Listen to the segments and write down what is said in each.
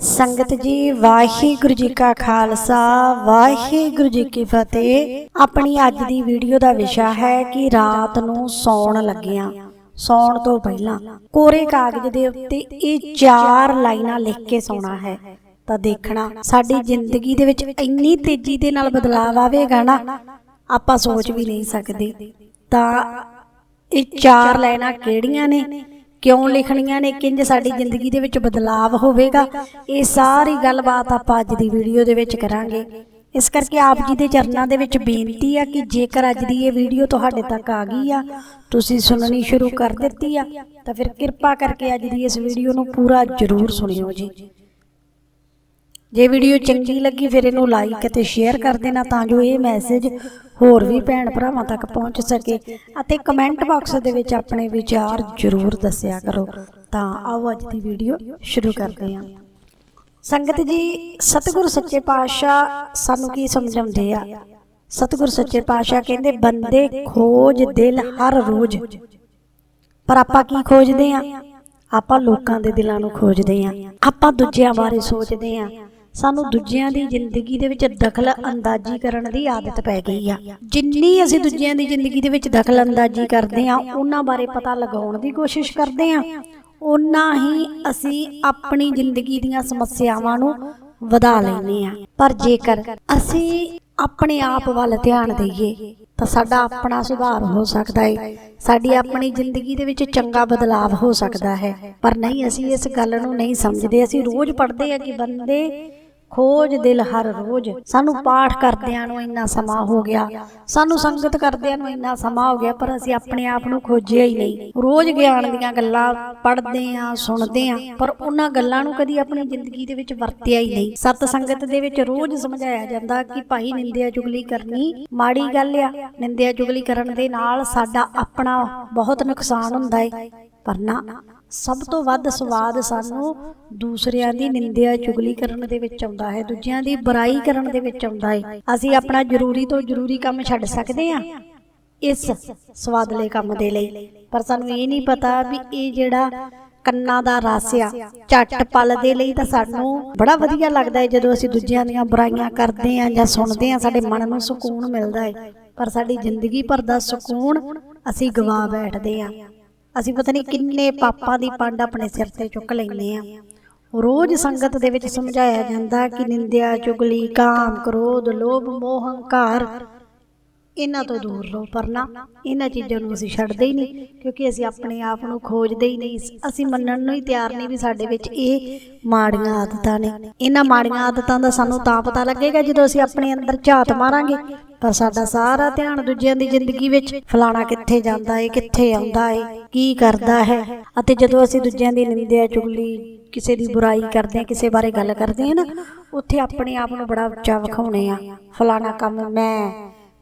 ਸੰਗਤ ਜੀ, ਵਾਹਿਗੁਰੂ ਜੀ ਕਾ ਖਾਲਸਾ, ਵਾਹਿਗੁਰੂ ਜੀ ਕੀ ਫਤਿਹ। ਆਪਣੀ ਅੱਜ ਦੀ ਵੀਡੀਓ ਦਾ ਵਿਸ਼ਾ ਹੈ ਕਿ ਰਾਤ ਨੂੰ ਸੌਣ ਲੱਗਿਆਂ। ਸੌਣ ਤੋਂ ਪਹਿਲਾਂ ਕੋਰੇ ਕਾਗਜ਼ ਦੇ ਉੱਤੇ ਇਹ ਚਾਰ ਲਾਈਨਾਂ ਲਿਖ ਕੇ ਸੌਣਾ ਹੈ। ਤਾਂ ਦੇਖਣਾ, ਸਾਡੀ ਜ਼ਿੰਦਗੀ ਦੇ ਵਿੱਚ ਇੰਨੀ ਤੇਜ਼ੀ ਦੇ ਨਾਲ ਬਦਲਾਅ ਆਵੇਗਾ ਨਾ, ਆਪਾਂ ਸੋਚ ਵੀ ਨਹੀਂ ਸਕਦੇ। ਤਾਂ ਇਹ ਚਾਰ ਲਾਈਨਾਂ ਕਿਹੜੀਆਂ ਨੇ? ਕਿਉਂ ਲਿਖਣੀਆਂ ਨੇ ਕਿੰਜ ਸਾਡੀ ਜ਼ਿੰਦਗੀ ਦੇ ਵਿੱਚ ਬਦਲਾਅ ਹੋਵੇਗਾ? ਇਹ ਸਾਰੀ ਗੱਲਬਾਤ ਆਪਾਂ ਅੱਜ ਦੀ ਵੀਡੀਓ ਦੇ ਵਿੱਚ ਕਰਾਂਗੇ। ਇਸ ਕਰਕੇ ਆਪ ਜੀ ਦੇ ਚਰਨਾਂ ਦੇ ਵਿੱਚ ਬੇਨਤੀ ਆ ਕਿ ਜੇਕਰ ਅੱਜ ਦੀ ਇਹ ਵੀਡੀਓ ਤੁਹਾਡੇ ਤੱਕ ਆ ਗਈ ਆ, ਤੁਸੀਂ ਸੁਣਨੀ ਸ਼ੁਰੂ ਕਰ ਦਿੱਤੀ ਆ, ਤਾਂ ਫਿਰ ਕਿਰਪਾ ਕਰਕੇ ਅੱਜ ਦੀ ਇਸ ਵੀਡੀਓ ਨੂੰ ਪੂਰਾ ਜ਼ਰੂਰ ਸੁਣਿਓ ਜੀ। ਜੇ ਵੀਡੀਓ ਚੰਗੀ ਲੱਗੀ ਫਿਰ ਇਹਨੂੰ ਲਾਈਕ ਅਤੇ ਸ਼ੇਅਰ ਕਰ ਦੇਣਾ ਤਾਂ ਜੋ ਇਹ ਮੈਸੇਜ ਹੋਰ ਵੀ ਭੈਣ ਭਰਾਵਾਂ ਤੱਕ ਪਹੁੰਚ ਸਕੇ ਅਤੇ ਕਮੈਂਟ ਬਾਕਸ ਦੇ ਵਿੱਚ ਆਪਣੇ ਵਿਚਾਰ ਜ਼ਰੂਰ ਦੱਸਿਆ ਕਰੋ। ਤਾਂ ਆਓ ਅੱਜ ਦੀ ਵੀਡੀਓ ਸ਼ੁਰੂ ਕਰਦੇ ਹਾਂ। ਸੰਗਤ ਜੀ, ਸਤਿਗੁਰ ਸੱਚੇ ਪਾਤਸ਼ਾਹ ਸਾਨੂੰ ਕੀ ਸਮਝਾਉਂਦੇ ਆ? ਸਤਿਗੁਰ ਸੱਚੇ ਪਾਤਸ਼ਾਹ ਕਹਿੰਦੇ, ਬੰਦੇ ਖੋਜ ਦਿਲ ਹਰ ਰੋਜ਼। ਪਰ ਆਪਾਂ ਕੀ ਖੋਜਦੇ ਆ? ਆਪਾਂ ਲੋਕਾਂ ਦੇ ਦਿਲਾਂ ਨੂੰ ਖੋਜਦੇ ਆ। ਆਪਾਂ ਦੂਜਿਆਂ ਬਾਰੇ ਸੋਚਦੇ ਆ। ਸਾਨੂੰ ਦੂਜਿਆਂ ਦੀ ਜ਼ਿੰਦਗੀ ਦੇ ਵਿੱਚ ਦਖਲ ਅੰਦਾਜ਼ੀ ਕਰਨ ਦੀ ਆਦਤ ਪੈ ਗਈ ਆ। ਜਿੰਨੀ ਅਸੀਂ ਦੂਜਿਆਂ ਦੀ ਜ਼ਿੰਦਗੀ ਦੇ ਵਿੱਚ ਦਖਲ ਅੰਦਾਜ਼ੀ ਕਰਦੇ ਆ ਉਹਨਾਂ ਬਾਰੇ ਪਤਾ ਲਗਾਉਣ ਦੀ ਕੋਸ਼ਿਸ਼ ਕਰਦੇ ਆ ਉਹਨਾਂ ਹੀ ਅਸੀਂ ਆਪਣੀ ਜ਼ਿੰਦਗੀ ਦੀਆਂ ਸਮੱਸਿਆਵਾਂ ਨੂੰ ਵਧਾ ਲੈਂਦੇ ਆ ਪਰ ਜੇਕਰ ਅਸੀਂ ਆਪਣੇ ਆਪ ਵੱਲ ਧਿਆਨ ਦਈਏ ਤਾਂ ਸਾਡਾ ਆਪਣਾ ਸੁਧਾਰ ਹੋ ਸਕਦਾ ਹੈ ਸਾਡੀ ਆਪਣੀ ਜ਼ਿੰਦਗੀ ਦੇ ਵਿੱਚ ਚੰਗਾ ਬਦਲਾਅ ਹੋ ਸਕਦਾ ਹੈ। ਪਰ ਨਹੀਂ, ਅਸੀਂ ਇਸ ਗੱਲ ਨੂੰ ਨਹੀਂ ਸਮਝਦੇ। ਅਸੀਂ ਰੋਜ਼ ਪੜ੍ਹਦੇ ਆ ਕਿ ਬੰਦੇ ਖੋਜ ਦਿਲ ਹਰ ਰੋਜ਼। ਸਾਨੂੰ ਪਾਠ ਕਰਦਿਆਂ ਨੂੰ ਇੰਨਾ ਸਮਾਂ ਹੋ ਗਿਆ। ਸਾਨੂੰ ਸੰਗਤ ਕਰਦਿਆਂ ਨੂੰ ਇੰਨਾ ਸਮਾਂ ਹੋ ਗਿਆ, ਪਰ ਅਸੀਂ ਆਪਣੇ ਆਪ ਨੂੰ ਖੋਜਿਆ ਹੀ ਨਹੀਂ। ਰੋਜ਼ ਗਿਆਨ ਦੀਆਂ ਗੱਲਾਂ ਪੜ੍ਹਦੇ ਆ, ਸੁਣਦੇ ਆ, ਪਰ ਉਹਨਾਂ ਗੱਲਾਂ ਨੂੰ ਕਦੀ ਆਪਣੀ ਜ਼ਿੰਦਗੀ ਦੇ ਵਿੱਚ ਵਰਤਿਆ ਹੀ ਨਹੀਂ। ਸਤ ਸੰਗਤ ਦੇ ਵਿੱਚ ਰੋਜ਼ ਸਮਝਾਇਆ ਜਾਂਦਾ ਕਿ ਭਾਈ ਨਿੰਦਿਆ ਚੁਗਲੀ ਕਰਨੀ ਮਾੜੀ ਗੱਲ ਆ। ਨਿੰਦਿਆ ਚੁਗਲੀ ਕਰਨ ਦੇ ਨਾਲ ਸਾਡਾ ਆਪਣਾ ਬਹੁਤ ਨੁਕਸਾਨ ਹੁੰਦਾ ਹੈ ਪਰ ਨਾ ਸਭ ਤੋਂ ਵੱਧ ਸਵਾਦ ਸਾਨੂੰ ਦੂਸਰਿਆਂ ਦੀ ਨਿੰਦਿਆ ਚੁਗਲੀ ਕਰਨ ਦੇ ਵਿੱਚ ਆਉਂਦਾ ਹੈ, ਦੂਜਿਆਂ ਦੀ ਬੁਰਾਈ ਕਰਨ ਦੇ ਵਿੱਚ ਆਉਂਦਾ ਹੈ। ਅਸੀਂ ਆਪਣਾ ਜ਼ਰੂਰੀ ਤੋਂ ਜ਼ਰੂਰੀ ਕੰਮ ਛੱਡ ਸਕਦੇ ਹਾਂ ਇਸ ਸਵਾਦਲੇ ਕੰਮ ਦੇ ਲਈ। ਪਰ ਸਾਨੂੰ ਇਹ ਨਹੀਂ ਪਤਾ ਵੀ ਇਹ ਜਿਹੜਾ ਕੰਨਾਂ ਦਾ ਰਸ ਆ, ਝੱਟ ਪਲ ਦੇ ਲਈ ਤਾਂ ਸਾਨੂੰ ਬੜਾ ਵਧੀਆ ਲੱਗਦਾ ਹੈ ਜਦੋਂ ਅਸੀਂ ਦੂਜਿਆਂ ਦੀਆਂ ਬੁਰਾਈਆਂ ਕਰਦੇ ਹਾਂ ਜਾਂ ਸੁਣਦੇ ਹਾਂ, ਸਾਡੇ ਮਨ ਨੂੰ ਸਕੂਨ ਮਿਲਦਾ ਹੈ। ਪਰ ਸਾਡੀ ਜ਼ਿੰਦਗੀ ਭਰ ਦਾ ਸਕੂਨ ਅਸੀਂ ਗਵਾ ਬੈਠਦੇ ਹਾਂ। ਅਸੀਂ ਪਤਾ ਨਹੀਂ ਕਿੰਨੇ ਪਾਪਾਂ ਦੀ ਪੰਡ ਆਪਣੇ ਸਿਰ ਤੇ ਚੁੱਕ ਲੈਂਦੇ ਆ ਰੋਜ਼ ਸੰਗਤ ਦੇ ਵਿੱਚ ਸਮਝਾਇਆ ਜਾਂਦਾ ਕਿ ਨਿੰਦਿਆ, ਚੁਗਲੀ, ਕਾਮ, ਕ੍ਰੋਧ, ਲੋਭ, ਮੋਹ, ਹੰਕਾਰ ਇਹਨਾਂ ਤੋਂ ਦੂਰ ਰਹੋ ਪਰ ਨਾ ਇਹਨਾਂ ਚੀਜ਼ਾਂ ਨੂੰ ਅਸੀਂ ਛੱਡਦੇ ਹੀ ਨਹੀਂ ਕਿਉਂਕਿ ਅਸੀਂ ਆਪਣੇ ਆਪ ਨੂੰ ਖੋਜਦੇ ਹੀ ਨਹੀਂ। ਅਸੀਂ ਮੰਨਣ ਨੂੰ ਹੀ ਤਿਆਰ ਨਹੀਂ ਵੀ ਸਾਡੇ ਵਿੱਚ ਇਹ ਮਾੜੀਆਂ ਆਦਤਾਂ ਨੇ। ਇਹਨਾਂ ਮਾੜੀਆਂ ਆਦਤਾਂ ਦਾ ਸਾਨੂੰ ਤਾਂ ਪਤਾ ਲੱਗੇਗਾ ਜਦੋਂ ਅਸੀਂ ਆਪਣੇ ਅੰਦਰ ਝਾਤ ਮਾਰਾਂਗੇ। ਪਰ ਸਾਡਾ ਸਾਰਾ ਧਿਆਨ ਦੂਜਿਆਂ ਦੀ ਜ਼ਿੰਦਗੀ ਵਿੱਚ ਫਲਾਣਾ ਕਿੱਥੇ ਜਾਂਦਾ ਹੈ ਕਿੱਥੇ ਆਉਂਦਾ ਹੈ ਕੀ ਕਰਦਾ ਹੈ। ਅਤੇ ਜਦੋਂ ਅਸੀਂ ਦੂਜਿਆਂ ਦੀ ਨਿੰਦਿਆ ਚੁਗਲੀ ਕਿਸੇ ਦੀ ਬੁਰਾਈ ਕਰਦੇ ਹਾਂ ਕਿਸੇ ਬਾਰੇ ਗੱਲ ਕਰਦੇ ਹਾਂ ਨਾ ਉੱਥੇ ਆਪਣੇ ਆਪ ਨੂੰ ਬੜਾ ਉੱਚਾ ਵਿਖਾਉਣੇ ਆ ਫਲਾਣਾ ਕੰਮ ਮੈਂ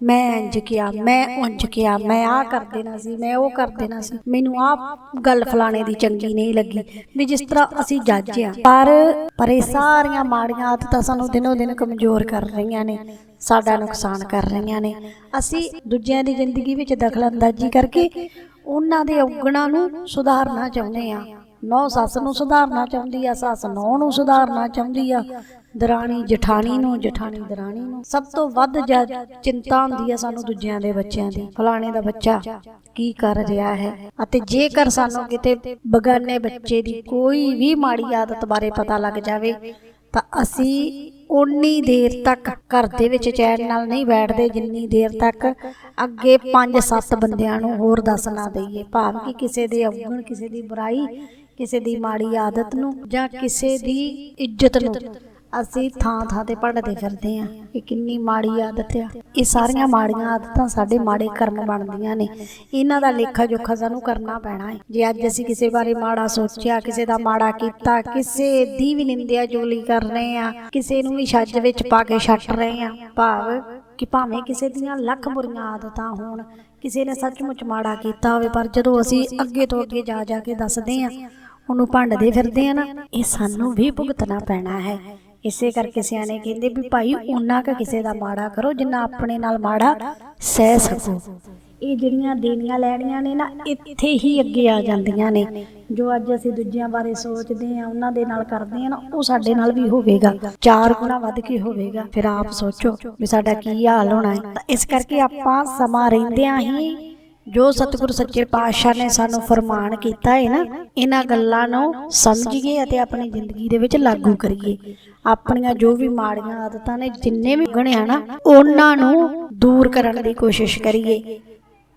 ਮੈਂ ਇੰਜ ਕਿਹਾ, ਮੈਂ ਉਂਝ ਕਿਹਾ, ਮੈਂ ਆਹ ਕਰ ਦੇਣਾ ਸੀ, ਮੈਂ ਉਹ ਕਰ ਦੇਣਾ ਸੀ। ਮੈਨੂੰ ਆਹ ਗੱਲ ਫਲਾਣੇ ਦੀ ਚੰਗੀ ਨਹੀਂ ਲੱਗੀ ਵੀ ਜਿਸ ਤਰ੍ਹਾਂ ਅਸੀਂ ਜੱਜ ਆ ਪਰ ਪਰ ਇਹ ਸਾਰੀਆਂ ਮਾੜੀਆਂ ਆਦਤਾਂ ਸਾਨੂੰ ਦਿਨੋ ਦਿਨ ਕਮਜ਼ੋਰ ਕਰ ਰਹੀਆਂ ਨੇ, ਸਾਡਾ ਨੁਕਸਾਨ ਕਰ ਰਹੀਆਂ ਨੇ। ਅਸੀਂ ਦੂਜਿਆਂ ਦੀ ਜ਼ਿੰਦਗੀ ਵਿੱਚ ਦਖਲ ਅੰਦਾਜ਼ੀ ਕਰਕੇ ਉਹਨਾਂ ਦੇ ਔਗਣਾਂ ਨੂੰ ਸੁਧਾਰਨਾ ਚਾਹੁੰਦੇ ਆ ਨੌ ਸੱਸ ਨੂੰ ਸੁਧਾਰਨਾ ਚਾਹੁੰਦੀ ਆ, ਸੱਸ ਨੌ ਨੂੰ ਸੁਧਾਰਨਾ ਚਾਹੁੰਦੀ ਆ। ਦਰਾਣੀ ਜਠਾਣੀ ਨੂੰ, ਜਠਾਣੀ ਦਰਾਣੀ ਨੂੰ। ਸਭ ਤੋਂ ਵੱਧ ਚਿੰਤਾ ਹੁੰਦੀ ਆ ਸਾਨੂੰ ਦੂਜਿਆਂ ਦੇ ਬੱਚਿਆਂ ਦੀ। ਫਲਾਣੇ ਦਾ ਬੱਚਾ ਕੀ ਕਰ ਰਿਹਾ ਹੈ? ਅਤੇ ਜੇਕਰ ਸਾਨੂੰ ਕਿਤੇ ਬਗਾਨੇ ਬੱਚੇ ਦੀ ਕੋਈ ਵੀ ਮਾੜੀ ਆਦਤ ਬਾਰੇ ਪਤਾ ਲੱਗ ਜਾਵੇ, ਤਾਂ ਅਸੀਂ ਉਨੀ ਦੇਰ ਤੱਕ ਘਰ ਦੇ ਵਿੱਚ ਚੈਨ ਨਾਲ ਨਹੀਂ ਬੈਠਦੇ, ਜਿੰਨੀ ਦੇਰ ਤੱਕ ਅੱਗੇ 5-7 ਬੰਦਿਆਂ ਨੂੰ ਹੋਰ ਦੱਸ ਨਾ ਦਈਏ। ਭਾਵ ਕਿ ਕਿਸੇ ਦੇ ਅਵਗਣ ਕਿਸੇ ਦੀ ਬੁਰਾਈ ਕਿਸੇ ਦੀ ਮਾੜੀ ਆਦਤ ਨੂੰ ਜਾਂ ਕਿਸੇ ਦੀ ਇੱਜ਼ਤ ਨੂੰ ਅਸੀਂ ਥਾਂ ਥਾਂ ਤੇ ਪੜਦੇ ਫਿਰਦੇ ਆਂ ਇਹ ਕਿੰਨੀ ਮਾੜੀ ਆਦਤ ਆ। ਇਹ ਸਾਰੀਆਂ ਮਾੜੀਆਂ ਆਦਤਾਂ ਸਾਡੇ ਮਾੜੇ ਕਰਮ ਬਣਦੀਆਂ ਨੇ। ਇਹਨਾਂ ਦਾ ਲੇਖਾ ਜੋਖਾ ਸਾਨੂੰ ਕਰਨਾ ਪੈਣਾ ਹੈ। ਜੇ ਅੱਜ ਅਸੀਂ ਕਿਸੇ ਬਾਰੇ ਮਾੜਾ ਸੋਚਿਆ ਕਿਸੇ ਦਾ ਮਾੜਾ ਕੀਤਾ ਕਿਸੇ ਦੀ ਵੀ ਨਿੰਦਿਆ ਚੁਗਲੀ ਕਰ ਰਹੇ ਆ ਕਿਸੇ ਨੂੰ ਵੀ ਛੱਜ ਵਿੱਚ ਪਾ ਕੇ ਛੱਟ ਰਹੇ ਆ ਭਾਵ ਕਿ ਭਾਵੇਂ ਕਿਸੇ ਦੀਆਂ ਲੱਖ ਬੁਰੀਆਂ ਆਦਤਾਂ ਹੋਣ ਕਿਸੇ ਨੇ ਸੱਚਮੁੱਚ ਮਾੜਾ ਕੀਤਾ ਹੋਵੇ ਪਰ ਜਦੋਂ ਅਸੀਂ ਅੱਗੇ ਤੋਂ ਅੱਗੇ ਜਾ ਜਾ ਕੇ ਦੱਸਦੇ ਆ ਉਹਨੂੰ ਭੰਡਦੇ ਫਿਰਦੇ ਆ ਨਾ, ਇਹ ਸਾਨੂੰ ਵੀ ਭੁਗਤਣਾ ਪੈਣਾ ਹੈ। ਇਸੇ ਕਰਕੇ ਸਿਆਣੇ ਕਹਿੰਦੇ ਵੀ ਭਾਈ ਉਹਨਾਂ ਕ ਕਿਸੇ ਦਾ ਮਾੜਾ ਕਰੋ, ਜਿੰਨਾ ਆਪਣੇ ਨਾਲ ਮਾੜਾ ਸਹਿ ਸਕੋ। ਇਹ ਜਿਹੜੀਆਂ ਦੇਣੀਆਂ ਲੈਣੀਆਂ ਨੇ ਨਾ, ਇੱਥੇ ਹੀ ਅੱਗੇ ਆ ਜਾਂਦੀਆਂ ਨੇ। ਜੋ ਅੱਜ ਅਸੀਂ ਦੂਜਿਆਂ ਬਾਰੇ ਸੋਚਦੇ ਆ, ਉਹਨਾਂ ਦੇ ਨਾਲ ਕਰਦੇ ਆ ਨਾ, ਉਹ ਸਾਡੇ ਨਾਲ ਵੀ ਹੋਵੇਗਾ। ਚਾਰ ਗੁਣਾ ਵੱਧ ਕੇ ਹੋਵੇਗਾ। ਫਿਰ ਆਪ ਸੋਚੋ ਵੀ ਸਾਡਾ ਕੀ ਹਾਲ ਹੋਣਾ ਹੈ। ਇਸ ਕਰਕੇ ਆਪਾਂ ਸਮਾਂ ਰਹਿੰਦਿਆਂ ਹੀ ਜੋ ਸਤਿਗੁਰ ਸੱਚੇ ਪਾਤਸ਼ਾਹ ਨੇ ਸਾਨੂੰ ਫਰਮਾਨ ਕੀਤਾ ਹੈ ਨਾ, ਇਹਨਾਂ ਗੱਲਾਂ ਨੂੰ ਸਮਝੀਏ ਅਤੇ ਆਪਣੀ ਜ਼ਿੰਦਗੀ ਦੇ ਵਿੱਚ ਲਾਗੂ ਕਰੀਏ। ਆਪਣੀਆਂ ਜੋ ਵੀ ਮਾੜੀਆਂ ਆਦਤਾਂ ਨੇ, ਜਿੰਨੇ ਵੀ ਗਣਿਆ ਨਾ, ਉਹਨਾਂ ਨੂੰ ਦੂਰ ਕਰਨ ਦੀ ਕੋਸ਼ਿਸ਼ ਕਰੀਏ।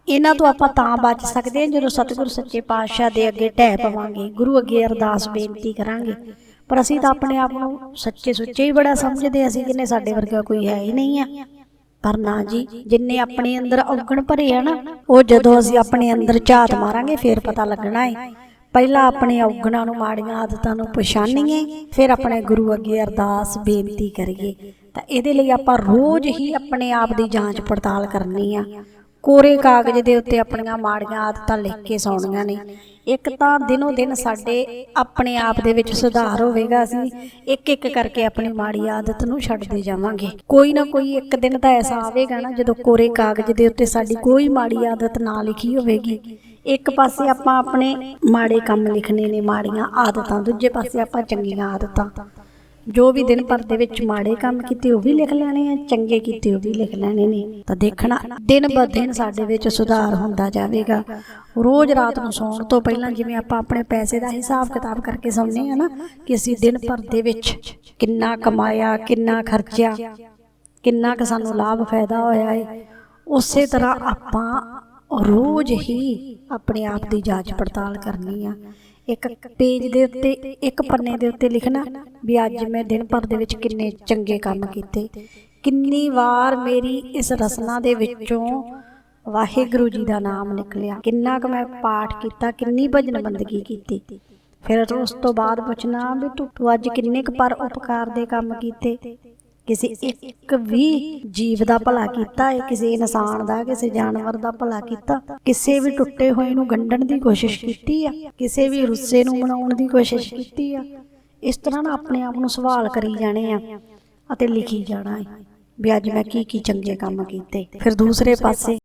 ਇਹਨਾਂ ਤੋਂ ਆਪਾਂ ਤਾਂ ਬਚ ਸਕਦੇ ਹਾਂ ਜਦੋਂ ਸਤਿਗੁਰ ਸੱਚੇ ਪਾਤਸ਼ਾਹ ਦੇ ਅੱਗੇ ਢਹਿ ਪਵਾਂਗੇ। ਗੁਰੂ ਅੱਗੇ ਅਰਦਾਸ ਬੇਨਤੀ ਕਰਾਂਗੇ। ਪਰ ਅਸੀਂ ਤਾਂ ਆਪਣੇ ਆਪ ਨੂੰ ਸੱਚੇ ਸੁੱਚੇ ਹੀ ਬੜਾ ਸਮਝਦੇ ਅਸੀਂ ਕਿਨੇ ਸਾਡੇ ਵਰਗਾ ਕੋਈ ਹੈ ਹੀ ਨਹੀਂ ਆ। ਪਰ ਨਾ ਜੀ ਜਿੰਨੇ ਆਪਣੇ ਅੰਦਰ ਔਗਣ ਭਰੇ ਆ ਨਾ ਉਹ ਜਦੋਂ ਅਸੀਂ ਆਪਣੇ ਅੰਦਰ ਝਾਤ ਮਾਰਾਂਗੇ ਫੇਰ ਪਤਾ ਲੱਗਣਾ ਹੈ ਪਹਿਲਾਂ ਆਪਣੇ ਔਗਣਾਂ ਨੂੰ ਮਾੜੀਆਂ ਆਦਤਾਂ ਨੂੰ ਪਛਾਣੀਏ ਫਿਰ ਆਪਣੇ ਗੁਰੂ ਅੱਗੇ ਅਰਦਾਸ ਬੇਨਤੀ ਕਰੀਏ। ਤਾਂ ਇਹਦੇ ਲਈ ਆਪਾਂ ਰੋਜ਼ ਹੀ ਆਪਣੇ ਆਪ ਦੀ ਜਾਂਚ ਪੜਤਾਲ ਕਰਨੀ ਆ। ਕੋਰੇ ਕਾਗਜ਼ ਦੇ ਉੱਤੇ ਆਪਣੀਆਂ ਮਾੜੀਆਂ ਆਦਤਾਂ ਲਿਖ ਕੇ ਸੌਣੀਆਂ ਨੇ। ਇੱਕ ਤਾਂ ਦਿਨੋ ਦਿਨ ਸਾਡੇ ਆਪਣੇ ਆਪ ਦੇ ਵਿੱਚ ਸੁਧਾਰ ਹੋਵੇਗਾ ਅਸੀਂ ਇੱਕ ਇੱਕ ਕਰਕੇ ਆਪਣੀ ਮਾੜੀ ਆਦਤ ਨੂੰ ਛੱਡਦੇ ਜਾਵਾਂਗੇ। ਕੋਈ ਨਾ ਕੋਈ ਇੱਕ ਦਿਨ ਤਾਂ ਐਸਾ ਆਵੇਗਾ ਨਾ ਜਦੋਂ ਕੋਰੇ ਕਾਗਜ਼ ਦੇ ਉੱਤੇ ਸਾਡੀ ਕੋਈ ਮਾੜੀ ਆਦਤ ਨਾ ਲਿਖੀ ਹੋਵੇਗੀ। ਇੱਕ ਪਾਸੇ ਆਪਾਂ ਆਪਣੇ ਮਾੜੇ ਕੰਮ ਲਿਖਣੇ ਨੇ, ਮਾੜੀਆਂ ਆਦਤਾਂ, ਦੂਜੇ ਪਾਸੇ ਆਪਾਂ ਚੰਗੀਆਂ ਆਦਤਾਂ। ਜੋ ਵੀ ਦਿਨ ਭਰ ਦੇ ਵਿੱਚ ਮਾੜੇ ਕੰਮ ਕੀਤੇ ਉਹ ਵੀ ਲਿਖ ਲੈਣੇ ਆ, ਚੰਗੇ ਕੀਤੇ ਉਹ ਵੀ ਲਿਖ ਲੈਣੇ ਨੇ। ਤਾਂ ਦੇਖਣਾ, ਦਿਨ ਬ ਦਿਨ ਸਾਡੇ ਵਿੱਚ ਸੁਧਾਰ ਹੁੰਦਾ ਜਾਵੇਗਾ। ਰੋਜ਼ ਰਾਤ ਨੂੰ ਸੌਣ ਤੋਂ ਪਹਿਲਾਂ ਜਿਵੇਂ ਆਪਾਂ ਆਪਣੇ ਪੈਸੇ ਦਾ ਹਿਸਾਬ ਕਿਤਾਬ ਕਰਕੇ ਸੌਂਦੇ ਆ ਨਾ, ਕਿ ਅਸੀਂ ਦਿਨ ਭਰ ਦੇ ਵਿੱਚ ਕਿੰਨਾ ਕਮਾਇਆ, ਕਿੰਨਾ ਖਰਚਿਆ, ਕਿੰਨਾ ਕੁ ਸਾਨੂੰ ਲਾਭ ਫਾਇਦਾ ਹੋਇਆ ਹੈ ਉਸੇ ਤਰ੍ਹਾਂ ਆਪਾਂ ਰੋਜ਼ ਹੀ ਆਪਣੇ ਆਪ ਦੀ ਜਾਂਚ ਪੜਤਾਲ ਕਰਨੀ ਆ। ਇੱਕ ਪੇਜ ਦੇ ਉੱਤੇ, ਇੱਕ ਪੰਨੇ ਦੇ ਉੱਤੇ ਲਿਖਣਾ ਵੀ ਅੱਜ ਮੈਂ ਦਿਨ ਭਰ ਦੇ ਵਿੱਚ ਕਿੰਨੇ ਚੰਗੇ ਕੰਮ ਕੀਤੇ। ਕਿੰਨੀ ਵਾਰ ਮੇਰੀ ਇਸ ਰਸਨਾ ਦੇ ਵਿੱਚੋਂ ਵਾਹਿਗੁਰੂ ਜੀ ਦਾ ਨਾਮ ਨਿਕਲਿਆ। ਕਿੰਨਾ ਕੁ ਮੈਂ ਪਾਠ ਕੀਤਾ, ਕਿੰਨੀ ਭਜਨ ਬੰਦਗੀ ਕੀਤੀ। ਫਿਰ ਉਸ ਤੋਂ ਬਾਅਦ ਪੁੱਛਣਾ ਵੀ ਤੂੰ ਤੂੰ ਅੱਜ ਕਿੰਨੇ ਕੁ ਪਰ ਉਪਕਾਰ ਦੇ ਕੰਮ ਕੀਤੇ? ਕਿਸੇ ਇੱਕ ਵੀ ਜੀਵ ਦਾ ਭਲਾ ਕੀਤਾ ਹੈ, ਕਿਸੇ ਇਨਸਾਨ ਦਾ, ਕਿਸੇ ਜਾਨਵਰ ਦਾ ਭਲਾ ਕੀਤਾ, ਕਿਸੇ ਵੀ ਟੁੱਟੇ ਹੋਏ ਨੂੰ ਗੰਢਣ ਦੀ ਕੋਸ਼ਿਸ਼ ਕੀਤੀ ਆ, ਕਿਸੇ ਵੀ ਰੁੱਸੇ ਨੂੰ ਮਨਾਉਣ ਦੀ ਕੋਸ਼ਿਸ਼ ਕੀਤੀ ਆ, ਇਸ ਤਰ੍ਹਾਂ ਨਾ ਆਪਣੇ ਆਪ ਨੂੰ ਸਵਾਲ ਕਰੀ ਜਾਣੇ ਆ ਅਤੇ ਲਿਖੀ ਜਾਣਾ ਹੈ ਵੀ ਅੱਜ ਮੈਂ ਕੀ ਕੀ ਚੰਗੇ ਕੰਮ ਕੀਤੇ। ਫਿਰ ਦੂਸਰੇ ਪਾਸੇ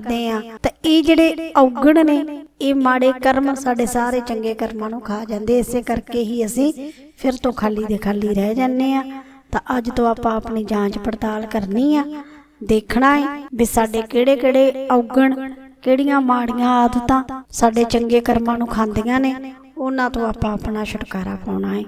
ਕਰਦੇ ਆ, ਤਾਂ ਇਹ ਜਿਹੜੇ ਔਗਣ ਨੇ, ਇਹ ਮਾੜੇ ਕਰਮ ਸਾਡੇ ਸਾਰੇ ਚੰਗੇ ਕਰਮਾਂ ਨੂੰ ਖਾ ਜਾਂਦੇ, ਇਸੇ ਕਰਕੇ ਹੀ ਅਸੀਂ ਫਿਰ ਤੋਂ ਖਾਲੀ ਦੇ ਖਾਲੀ ਰਹਿ ਜਾਂਦੇ ਆ। ਤਾਂ ਅੱਜ ਤੋਂ ਆਪਾਂ ਆਪਣੀ ਜਾਂਚ ਪੜਤਾਲ ਕਰਨੀ ਆ, ਦੇਖਣਾ ਹੈ ਵੀ ਸਾਡੇ ਕਿਹੜੇ ਕਿਹੜੇ ਔਗਣ, ਕਿਹੜੀਆਂ ਮਾੜੀਆਂ ਆਦਤਾਂ ਸਾਡੇ ਚੰਗੇ ਕਰਮਾਂ ਨੂੰ ਖਾਂਦੀਆਂ ਨੇ, ਉਹਨਾਂ ਤੋਂ ਆਪਾਂ ਆਪਣਾ ਛੁਟਕਾਰਾ ਪਾਉਣਾ ਹੈ